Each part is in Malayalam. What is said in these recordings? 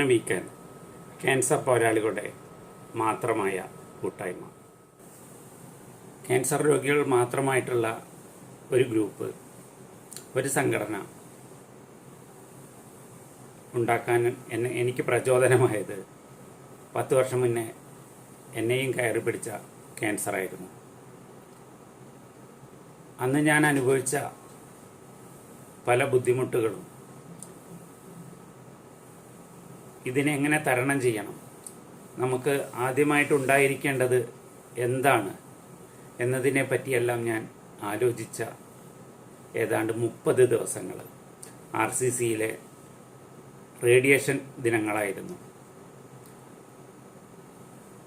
അതിജീവനം വീക്കെൻഡ് ക്യാൻസർ പോരാളികളുടെ മാത്രമായ കൂട്ടായ്മ. ക്യാൻസർ രോഗികൾ മാത്രമായിട്ടുള്ള ഒരു ഗ്രൂപ്പ് ഒരു സംഘടന ഉണ്ടാക്കാൻ എന്നെ എനിക്ക് പ്രചോദനമായത് പത്ത് വർഷം മുന്നേ എന്നെയും കയറി പിടിച്ച ക്യാൻസറായിരുന്നു അന്ന് ഞാൻ അനുഭവിച്ച പല ബുദ്ധിമുട്ടുകളും ഇതിനെ എങ്ങനെ തരണം ചെയ്യണം? നമുക്ക് ആദ്യമായിട്ടുണ്ടായിരിക്കേണ്ടത് എന്താണ് എന്നതിനെ പറ്റിയെല്ലാം ഞാൻ ആലോചിച്ച ഏതാണ്ട് മുപ്പത് ദിവസങ്ങൾ ആർ സി സിയിലെ റേഡിയേഷൻ ദിനങ്ങളായിരുന്നു.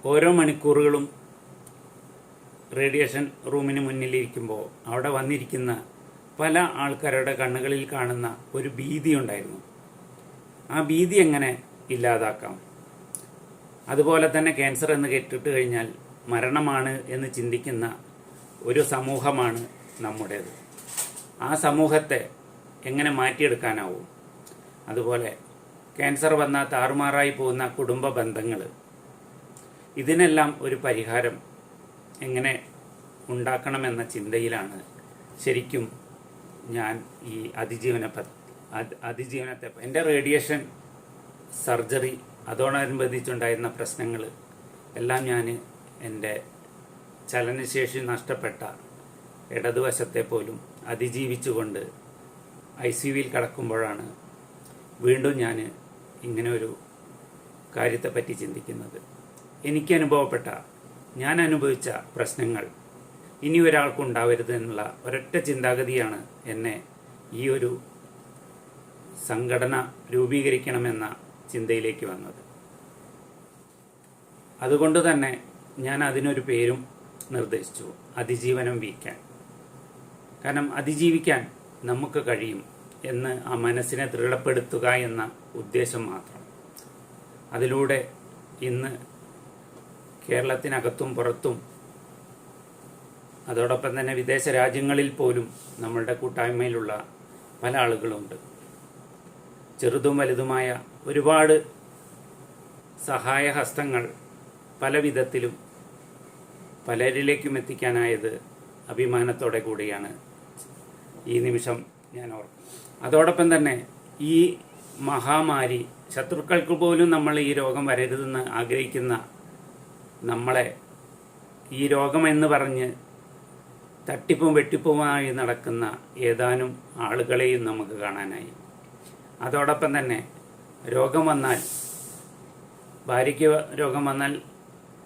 ഓരോ മണിക്കൂറുകളും റേഡിയേഷൻ റൂമിന് മുന്നിലിരിക്കുമ്പോൾ അവിടെ വന്നിരിക്കുന്ന പല ആൾക്കാരുടെ കണ്ണുകളിൽ കാണുന്ന ഒരു ഭീതി ഉണ്ടായിരുന്നു. ആ ഭീതി എങ്ങനെ ഇല്ലാതാക്കാം. അതുപോലെ തന്നെ ക്യാൻസർ എന്ന് കേട്ടിട്ട് കഴിഞ്ഞാൽ മരണമാണ് എന്ന് ചിന്തിക്കുന്ന ഒരു സമൂഹമാണ് നമ്മുടേത്. ആ സമൂഹത്തെ എങ്ങനെ മാറ്റിയെടുക്കാനാവും? അതുപോലെ ക്യാൻസർ വന്ന താറുമാറായി പോകുന്ന കുടുംബ ബന്ധങ്ങൾ ഇതിനെല്ലാം ഒരു പരിഹാരം എങ്ങനെ ഉണ്ടാക്കണമെന്ന ചിന്തയിലാണ് ശരിക്കും ഞാൻ ഈ അതിജീവന അതിജീവനത്തെ എന്റെ റേഡിയേഷൻ സർജറി അതോടനുബന്ധിച്ചുണ്ടായിരുന്ന പ്രശ്നങ്ങൾ എല്ലാം ഞാൻ എന്റെ ചലനശേഷി നഷ്ടപ്പെട്ട ഇടതുവശത്തെ പോലും അതിജീവിച്ചുകൊണ്ട് ഐ സി യുവിൽ കടക്കുമ്പോഴാണ് വീണ്ടും ഞാൻ ഇങ്ങനെ ഒരു കാര്യത്തെപ്പറ്റി ചിന്തിക്കുന്നത്. എനിക്ക് അനുഭവപ്പെട്ട ഞാൻ അനുഭവിച്ച പ്രശ്നങ്ങൾ ഇനി ഒരാൾക്കുണ്ടാവരുത് എന്നുള്ള ഒരൊറ്റ ചിന്താഗതിയാണ് എന്നെ ഈ ഒരു സംഘടന രൂപീകരിക്കണമെന്ന ചിന്തയിലേക്ക് വന്നത്. അതുകൊണ്ട് തന്നെ ഞാൻ അതിനൊരു പേരും നിർദ്ദേശിച്ചു. അതിജീവനം വീക്കാൻ. കാരണം അതിജീവിക്കാൻ നമുക്ക് കഴിയും എന്ന് ആ മനസ്സിനെ ദൃഢപ്പെടുത്തുക എന്ന ഉദ്ദേശം മാത്രം. അതിലൂടെ ഇന്ന് കേരളത്തിനകത്തും പുറത്തും അതോടൊപ്പം തന്നെ വിദേശ രാജ്യങ്ങളിൽ പോലും നമ്മളുടെ കൂട്ടായ്മയിലുള്ള പല ആളുകളുണ്ട്. ചെറുതും വലുതുമായ ഒരുപാട് സഹായഹസ്തങ്ങൾ പല വിധത്തിലും പലരിലേക്കും എത്തിക്കാനായത് അഭിമാനത്തോടെ കൂടിയാണ്. ഈ നിമിഷം ഞാൻ ഓർക്കും അതോടൊപ്പം തന്നെ ഈ മഹാമാരി ശത്രുക്കൾക്ക് പോലും നമ്മൾ ഈ രോഗം വരരുതെന്ന് ആഗ്രഹിക്കുന്ന നമ്മളെ ഈ രോഗം എന്ന് പറഞ്ഞ് തട്ടിപ്പും വെട്ടിപ്പുമായി നടക്കുന്ന ഏതാനും ആളുകളെയും നമുക്ക് കാണാനായി. അതോടൊപ്പം തന്നെ രോഗം വന്നാൽ ഭാര്യയ്ക്ക് രോഗം വന്നാൽ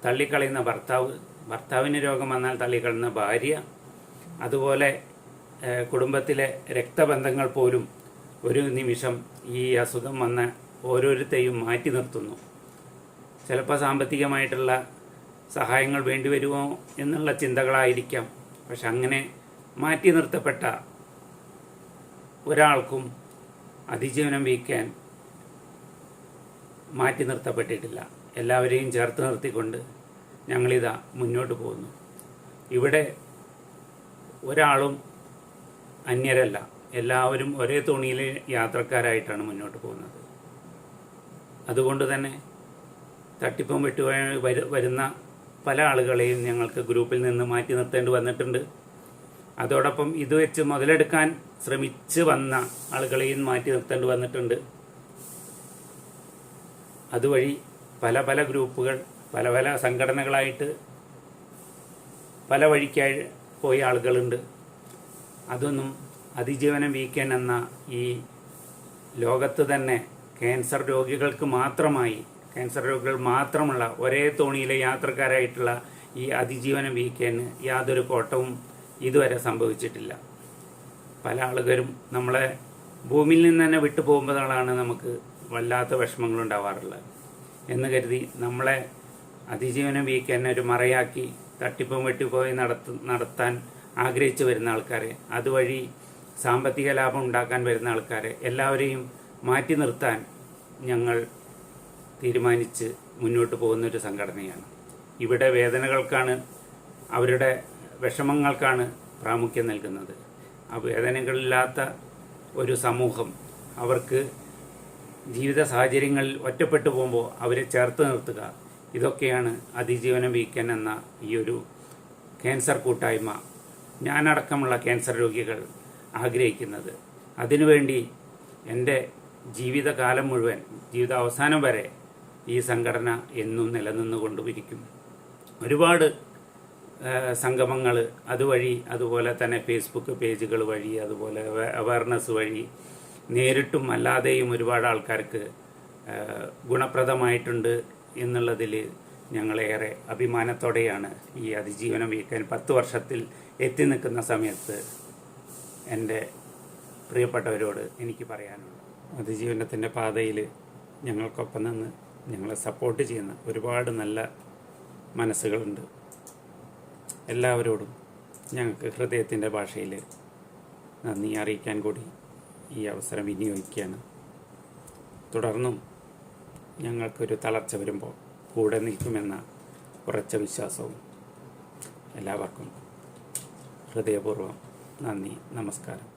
തള്ളിക്കളയുന്ന ഭർത്താവ് ഭർത്താവിന് രോഗം വന്നാൽ തള്ളിക്കളയുന്ന ഭാര്യ അതുപോലെ കുടുംബത്തിലെ രക്തബന്ധങ്ങൾ പോലും ഒരു നിമിഷം ഈ അസുഖം വന്ന ഓരോരുത്തെയും മാറ്റി നിർത്തുന്നു. ചിലപ്പോൾ സാമ്പത്തികമായിട്ടുള്ള സഹായങ്ങൾ വേണ്ടി വരുമോ എന്നുള്ള ചിന്തകളായിരിക്കാം. പക്ഷെ അങ്ങനെ മാറ്റി നിർത്തപ്പെട്ട ഒരാൾക്കും അതിജീവനം വീക്കാൻ മാറ്റി നിർത്തപ്പെട്ടിട്ടില്ല. എല്ലാവരെയും ചേർത്ത് നിർത്തിക്കൊണ്ട് ഞങ്ങളിതാ മുന്നോട്ട് പോകുന്നു. ഇവിടെ ഒരാളും അന്യരല്ല. എല്ലാവരും ഒരേ തോണിയിലെ യാത്രക്കാരായിട്ടാണ് മുന്നോട്ട് പോകുന്നത്. അതുകൊണ്ട് തന്നെ തട്ടിപ്പും വെട്ടുവാൻ വരുന്ന പല ആളുകളെയും ഞങ്ങൾക്ക് ഗ്രൂപ്പിൽ നിന്ന് മാറ്റി നിർത്തേണ്ടി വന്നിട്ടുണ്ട്. അതോടൊപ്പം ഇത് വെച്ച് മുതലെടുക്കാൻ ശ്രമിച്ച് വന്ന ആളുകളെയും മാറ്റി നിർത്തേണ്ടി വന്നിട്ടുണ്ട്. അതുവഴി പല പല ഗ്രൂപ്പുകൾ പല പല സംഘടനകളായിട്ട് പല വഴിക്കായി പോയ ആളുകളുണ്ട്. അതൊന്നും അതിജീവനം വീക്കൻ എന്ന ഈ ലോകത്ത് തന്നെ ക്യാൻസർ രോഗികൾക്ക് മാത്രമായി ക്യാൻസർ രോഗികൾ മാത്രമുള്ള ഒരേ തോണിയിലെ യാത്രക്കാരായിട്ടുള്ള ഈ അതിജീവനം വീക്കന് യാതൊരു കോട്ടവും ഇതുവരെ സംഭവിച്ചിട്ടില്ല. പല ആളുകളും നമ്മളെ ഭൂമിയിൽ നിന്ന് തന്നെ വിട്ടു പോകുമ്പോഴാണ് നമുക്ക് വല്ലാത്ത വിഷമങ്ങൾ ഉണ്ടാവാറുള്ളത്. എന്ന് കരുതി നമ്മളെ അതിജീവനം വീക്കന്നെ ഒരു മറയാക്കി തട്ടിപ്പും വെട്ടിപ്പോയി നടത്ത നടത്താൻ ആഗ്രഹിച്ചു വരുന്ന ആൾക്കാരെ അതുവഴി സാമ്പത്തിക ലാഭം ഉണ്ടാക്കാൻ വരുന്ന ആൾക്കാരെ എല്ലാവരെയും മാറ്റി നിർത്താൻ ഞങ്ങൾ തീരുമാനിച്ച് മുന്നോട്ട് പോകുന്നൊരു സംഘടനയാണ്. ഇവിടെ വേദനകൾക്കാണ് അവരുടെ വിഷമങ്ങൾക്കാണ് പ്രാമുഖ്യം നൽകുന്നത്. ആ വേദനകളില്ലാത്ത ഒരു സമൂഹം അവർക്ക് ജീവിത സാഹചര്യങ്ങളിൽ ഒറ്റപ്പെട്ടു പോകുമ്പോൾ അവരെ ചേർത്ത് നിർത്തുക ഇതൊക്കെയാണ് അതിജീവനം വീക്കൻ എന്ന ഈ ഒരു ക്യാൻസർ കൂട്ടായ്മ ഞാനടക്കമുള്ള ക്യാൻസർ രോഗികൾ ആഗ്രഹിക്കുന്നത്. അതിനുവേണ്ടി എന്റെ ജീവിതകാലം മുഴുവൻ ജീവിത അവസാനം വരെ ഈ സംഘടന എന്നും നിലനിന്നുകൊണ്ടുമിരിക്കും ഒരുപാട് സംഗമങ്ങൾ അതുവഴി അതുപോലെ തന്നെ ഫേസ്ബുക്ക് പേജുകൾ വഴി അതുപോലെ അവയർനെസ് വഴി നേരിട്ടും അല്ലാതെയും ഒരുപാട് ആൾക്കാർക്ക് ഗുണപ്രദമായിട്ടുണ്ട് എന്നുള്ളതിൽ ഞങ്ങളേറെ അഭിമാനത്തോടെയാണ് ഈ അതിജീവനം വീക്കാൻ പത്ത് വർഷത്തിൽ എത്തി നിൽക്കുന്ന സമയത്ത് എന്റെ പ്രിയപ്പെട്ടവരോട് എനിക്ക് പറയാനുള്ളത്. അതിജീവനത്തിന്റെ പാതയിൽ ഞങ്ങൾക്കൊപ്പം നിന്ന് ഞങ്ങളെ സപ്പോർട്ട് ചെയ്യുന്ന ഒരുപാട് നല്ല മനസ്സുകളുണ്ട്. എല്ലാവരോടും ഞങ്ങൾക്ക് ഹൃദയത്തിന്റെ ഭാഷയിൽ നന്ദി അറിയിക്കാൻ കൂടി ഈ അവസരം വിനിയോഗിക്കുകയാണ്. തുടർന്നും ഞങ്ങൾക്കൊരു തളർച്ച വരുമ്പോൾ കൂടെ നിൽക്കുമെന്ന ഉറച്ച വിശ്വാസവും എല്ലാവർക്കും ഹൃദയപൂർവം നന്ദി നമസ്കാരം.